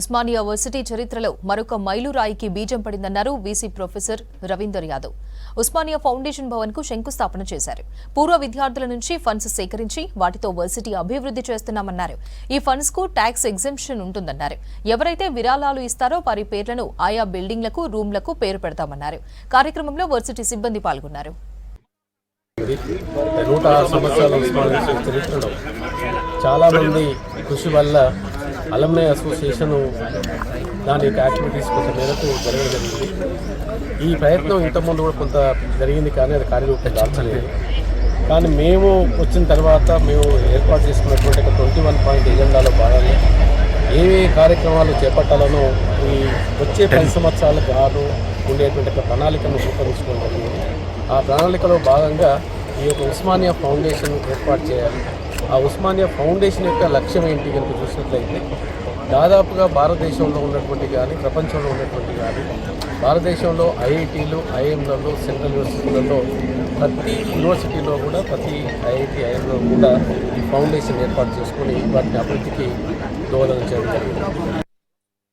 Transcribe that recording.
Osmania varsity చరిత్రలో మరొక మైలురాయికి బీజం పడిందన్నారు VC professor Ravinder Yadav. Osmania foundation భవన్కు శంకుస్థాపన చేశారు. పూర్వ విద్యార్థుల నుంచి ఫండ్స్ సేకరించి వాటితో వర్సిటీ అభివృద్ధి చేస్తున్నామన్నారు. ఈ ఫండ్స్కు ట్యాక్స్ ఎగ్జెంప్షన్ ఉంటుందన్నారు. ఎవరైతే విరాళాలు ఇస్తారో వారి పేర్లను ఆయా బిల్డింగ్లకు రూమ్లకు పేరు పెడతామన్నారు. కార్యక్రమంలో వర్సిటీ సిబ్బంది పాల్గొన్నారు. నూట సంవత్సరాల చరిత్రలో చాలామంది కృషి వల్ల అలమ్నై అసోసియేషన్ దాని యొక్క యాక్టివిటీస్ కొంత మేరకు జరగడం జరిగింది. ఈ ప్రయత్నం ఇంతకుముందు కూడా కొంత జరిగింది కానీ అది కార్యరూపం దాల్చలేదు. కానీ మేము వచ్చిన తర్వాత మేము ఏర్పాటు చేసుకున్నటువంటి ఒక ట్వంటీ వన్ పాయింట్ ఎజెండాలో భాగంగా ఏవే కార్యక్రమాలు చేపట్టాలనో ఈ వచ్చే పది సంవత్సరాలకు గాను ఉండేటువంటి ఒక ప్రణాళికను రూపొందించుకోవడం జరిగింది. ఆ ప్రణాళికలో భాగంగా ఈ యొక్క ఉస్మానియా ఫౌండేషన్ ఏర్పాటు చేయాలి. ఆ ఉస్మానియా ఫౌండేషన్ యొక్క లక్ష్యం ఏంటి కనుక చూసినట్లయితే దాదాపుగా భారతదేశంలో ఉన్నటువంటి కానీ ప్రపంచంలో ఉన్నటువంటి కానీ భారతదేశంలో ఐఐటీలు ఐఎంలలో సెంట్రల్ యూనివర్సిటీలలో ప్రతి యూనివర్సిటీలో కూడా ప్రతి ఐఐటి ఐఎంలో కూడా ఈ ఫౌండేషన్ ఏర్పాటు చేసుకొని వాటిని అభివృద్ధికి దోహదం చేయడం జరిగింది.